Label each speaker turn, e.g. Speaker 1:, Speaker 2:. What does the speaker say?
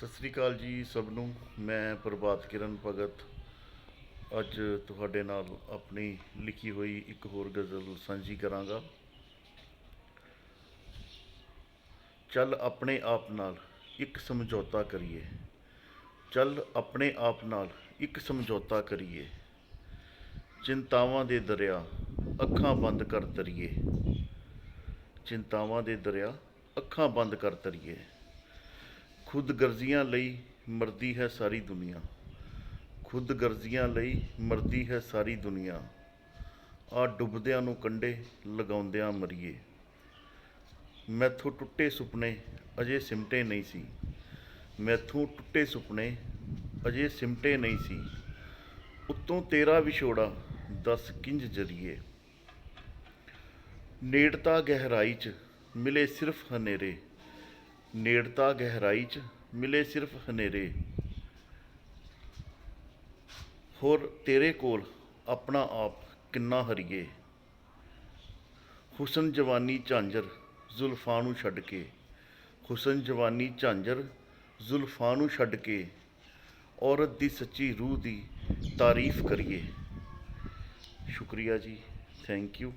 Speaker 1: ਸਤਿ ਸ੍ਰੀ ਅਕਾਲ ਜੀ ਸਭ ਨੂੰ। ਮੈਂ ਪ੍ਰਭਾਤ ਕਿਰਨ ਭਗਤ। ਅੱਜ ਤੁਹਾਡੇ ਨਾਲ ਆਪਣੀ ਲਿਖੀ ਹੋਈ ਇੱਕ ਹੋਰ ਗਜ਼ਲ ਸਾਂਝੀ ਕਰਾਂਗਾ। ਚੱਲ ਆਪਣੇ ਆਪ ਨਾਲ ਇੱਕ ਸਮਝੌਤਾ ਕਰੀਏ। ਚੱਲ ਆਪਣੇ ਆਪ ਨਾਲ ਇੱਕ ਸਮਝੌਤਾ ਕਰੀਏ। ਚਿੰਤਾਵਾਂ ਦੇ ਦਰਿਆ ਅੱਖਾਂ ਬੰਦ ਕਰ ਤਰੀਏ। ਚਿੰਤਾਵਾਂ ਦੇ ਦਰਿਆ ਅੱਖਾਂ ਬੰਦ ਕਰ ਤਰੀਏ। ਖੁਦ ਗਰਜ਼ੀਆਂ ਲਈ ਮਰਦੀ ਹੈ ਸਾਰੀ ਦੁਨੀਆ। ਖੁਦਗਰਜ਼ੀਆਂ ਲਈ ਮਰਦੀ ਹੈ ਸਾਰੀ ਦੁਨੀਆ। ਆ ਡੁੱਬਦਿਆਂ ਨੂੰ ਕੰਡੇ ਲਗਾਉਂਦਿਆਂ ਮਰੀਏ। ਮੈਥੋਂ ਟੁੱਟੇ ਸੁਪਨੇ ਅਜੇ ਸਿਮਟੇ ਨਹੀਂ ਸੀ। ਮੈਥੋਂ ਟੁੱਟੇ ਸੁਪਨੇ ਅਜੇ ਸਿਮਟੇ ਨਹੀਂ ਸੀ। ਉੱਤੋਂ ਤੇਰਾ ਵਿਛੋੜਾ ਦੱਸ ਕਿੰਜ ਜਰੀਏ। ਨੇੜਤਾ ਗਹਿਰਾਈ 'ਚ ਮਿਲੇ ਸਿਰਫ ਹਨੇਰੇ। ਨੇੜਤਾ ਗਹਿਰਾਈ 'ਚ ਮਿਲੇ ਸਿਰਫ ਹਨੇਰੇ। ਹੋਰ ਤੇਰੇ ਕੋਲ ਆਪਣਾ ਆਪ ਕਿੰਨਾ ਹਰੀਏ? ਹੁਸਨ ਜਵਾਨੀ ਝਾਂਜਰ ਜ਼ੁਲਫਾਂ ਨੂੰ ਛੱਡ ਕੇ। ਹੁਸਨ ਜਵਾਨੀ ਝਾਂਜਰ ਜ਼ੁਲਫਾਂ ਨੂੰ ਛੱਡ ਕੇ। ਔਰਤ ਦੀ ਸੱਚੀ ਰੂਹ ਦੀ ਤਾਰੀਫ ਕਰੀਏ। ਸ਼ੁਕਰੀਆ ਜੀ। Thank you